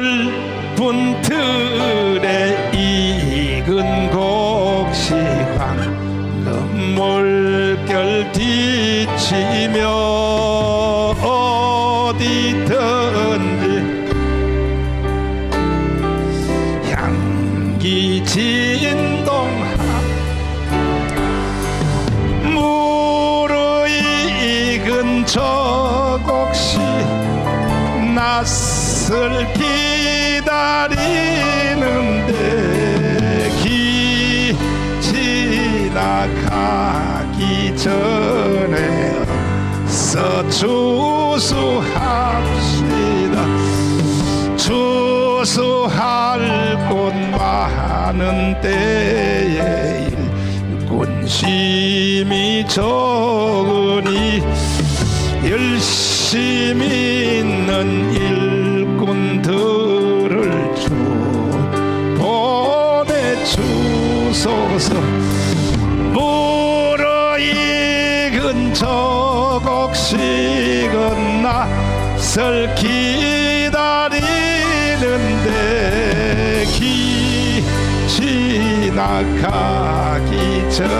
넓은 틀에 익은 곡식황 물결 뒤치며 어디든지 향기 진동하 무르익은 저 곡시 낯을 기다리는데 기 지나가기 전에 서추수합시다. 추수할 곳 많은 때에 일꾼 심이 적으니 열심히 있는 일꾼들을 주 보내주소서. 무르익은 저 곡식은 낯을 기다리는데 기 지나가기 전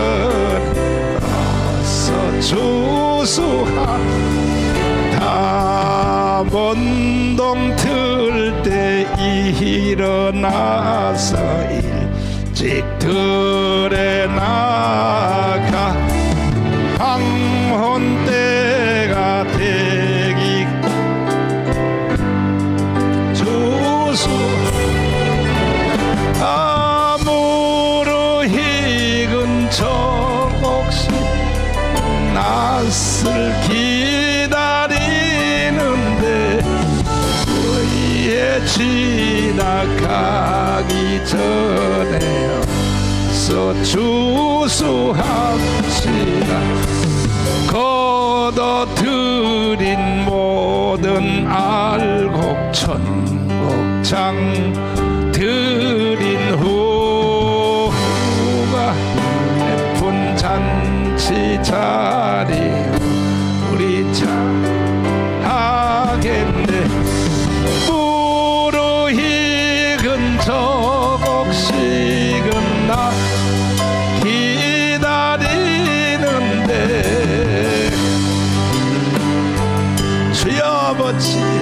어서 주수하 담원동 틀 때 일어나서 일찍 들에 나가 황혼 때가 되기 주수 아무로 익은 저곡시 낯을 지나가기 전에 서 주수합시다 거둬들인 모든 알곡 천곡장 들인 후가 예쁜 잔치 자리 but